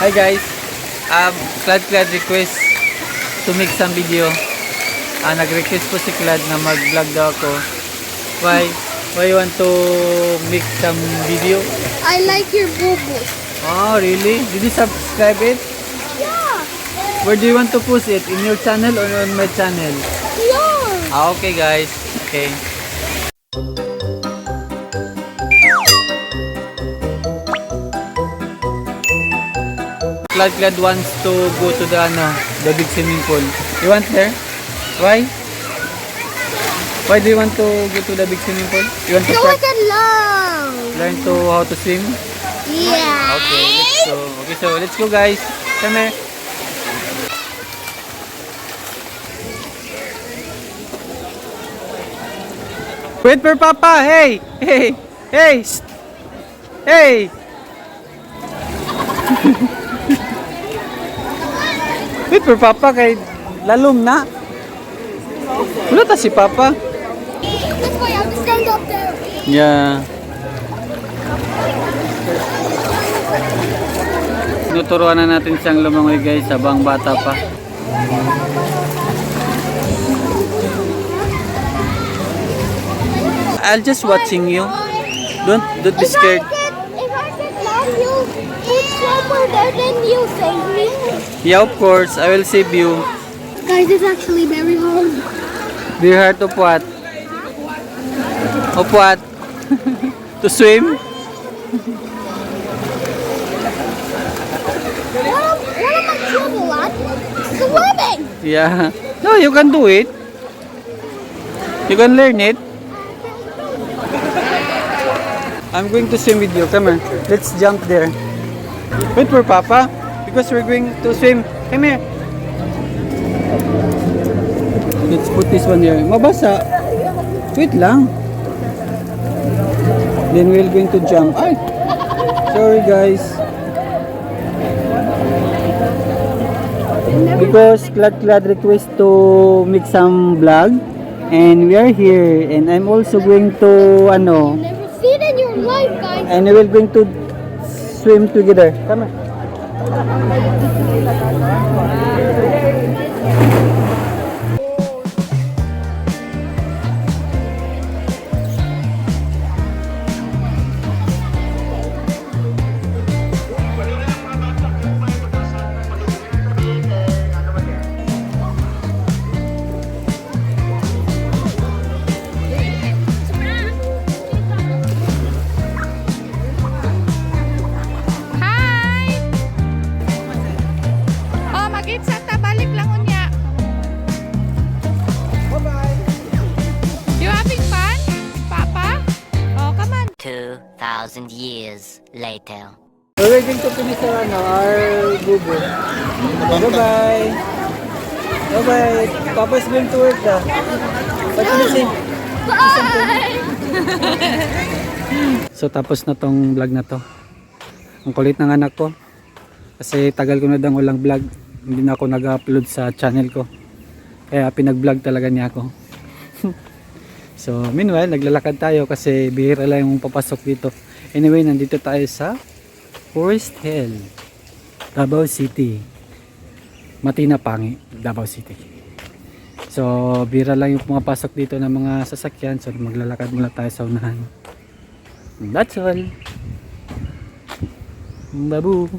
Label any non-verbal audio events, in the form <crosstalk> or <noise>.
Hi guys. Um, Clad Clad request to make some video. Ah, nag-request po si Clad na mag-vlog daw ako. Why? Why you want to make some video? I like your boo-boo. Oh, really? Did you subscribe it? Yeah. Where do you want to post it? In your channel or on my channel? Yeah. Ah, okay guys. Okay. Clad Clad wants to go to the ano, the big swimming pool. You want there? Why? Why do you want to go to the big swimming pool? You want to I start, learn to how to swim? Yeah. Okay, let's go. Okay, so let's go guys. Come here. Wait for Papa! Hey! Hey! Hey! Hey! <laughs> Wait for Papa kay lalom na. Wala ta si Papa. Yeah. Tinuturuan na natin siyang lumangoy guys habang bata pa. I'll just watching you. Don't don't be scared. Then you save me. Yeah, of course. I will save you. Guys, it's actually very hard. Be hard of what? Of what? to swim? What am, what am I trouble at? Swimming. Yeah. No, you can do it. You can learn it. I'm going to swim with you. Come on. Let's jump there. Wait for Papa. Because we're going to swim. Come here. Let's put this one here. Mabasa. Wait lang. Then we're going to jump. Ay! Sorry guys. because Clad Clad request to make some vlog and we are here and I'm also going to ano Never seen in your life, guys. and we will going to swim together. Come on 2,000 years later. we're going to finish our, ano, our bubo bye bye bye bye Papa's going to work say Bye. So tapos na tong vlog na to. Ang kulit ng anak ko. Kasi tagal ko na dang walang vlog. Hindi na ako nag-upload sa channel ko. Kaya pinag-vlog talaga niya ako. So meanwhile, naglalakad tayo kasi bihira lang yung papasok dito. Anyway, nandito tayo sa Forest Hill, Davao City. Matina Pangi, Davao City. So, bira lang yung pumapasok dito ng mga sasakyan. So, maglalakad muna tayo sa unahan. That's all. Babu.